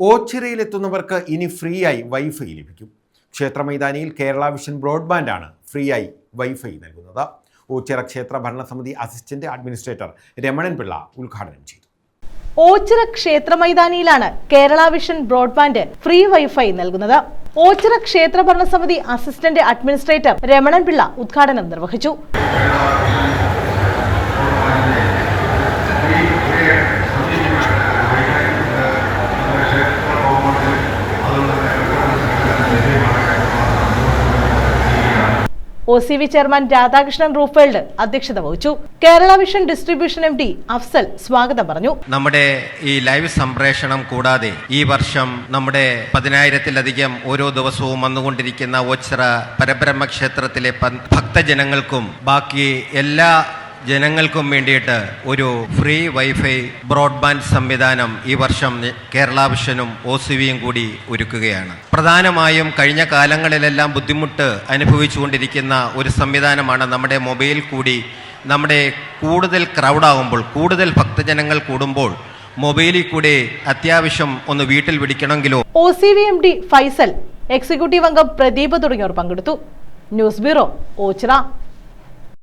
ഓച്ചിറയിലെത്തുന്നവർക്ക് ഇനി ഫ്രീ ആയി വൈഫൈ ലഭിക്കും. ക്ഷേത്ര മൈതാനിയിൽ കേരള വിഷൻ ബ്രോഡ്ബാൻഡാണ് ഫ്രീ ആയി വൈഫൈ നൽകുന്നത്. ഓച്ചിറ ക്ഷേത്ര ഭരണസമിതി അസിസ്റ്റന്റ് അഡ്മിനിസ്ട്രേറ്റർ രമണൻ പിള്ള ഉദ്ഘാടനം ചെയ്തു. ഓച്ചിറ ക്ഷേത്ര മൈതാനിയിലാണ് Kerala Vision broadband free wifi നൽകുന്നത്. ഓച്ചിറ ക്ഷേത്ര ഭരണസമിതി അസിസ്റ്റന്റ് അഡ്മിനിസ്ട്രേറ്റർ രമണൻ പിള്ള ഉദ്ഘാടനം നിർവഹിച്ചു. O C V chairman Radhakrishnan റൂഫേൽഡ് അധ്യക്ഷത വഹിച്ചു. Kerala Vision distribution M D Afsal സ്വാഗതം പറഞ്ഞു. നമ്മുടെ ഈ ലൈവ് സംപ്രേഷണം കൂടാതെ ഈ വർഷം നമ്മുടെ പതിനായിരത്തിലധികം ഓരോ ദിവസവും വന്നുകൊണ്ടിരിക്കുന്ന ഓച്ചിറ പരബ്രഹ്മ ക്ഷേത്രത്തിലെ ഭക്തജനങ്ങൾക്കും ബാക്കി എല്ലാ ജനങ്ങൾക്കും വേണ്ടിയിട്ട് ഒരു ഫ്രീ വൈഫൈ ബ്രോഡ്ബാൻഡ് സംവിധാനം ഈ വർഷം കേരള വിഷനും ഒ കൂടി ഒരുക്കുകയാണ്. പ്രധാനമായും കഴിഞ്ഞ കാലങ്ങളിലെല്ലാം ബുദ്ധിമുട്ട് അനുഭവിച്ചുകൊണ്ടിരിക്കുന്ന ഒരു സംവിധാനമാണ് നമ്മുടെ മൊബൈൽ കൂടി നമ്മുടെ കൂടുതൽ ക്രൗഡാകുമ്പോൾ കൂടുതൽ ഭക്തജനങ്ങൾ കൂടുമ്പോൾ മൊബൈലിൽ കൂടെ അത്യാവശ്യം ഒന്ന് വീട്ടിൽ വിളിക്കണമെങ്കിലോ O C V M D Faisal executive അംഗം പ്രദീപ് തുടങ്ങിയവർ പങ്കെടുത്തു. News bureau Ochira.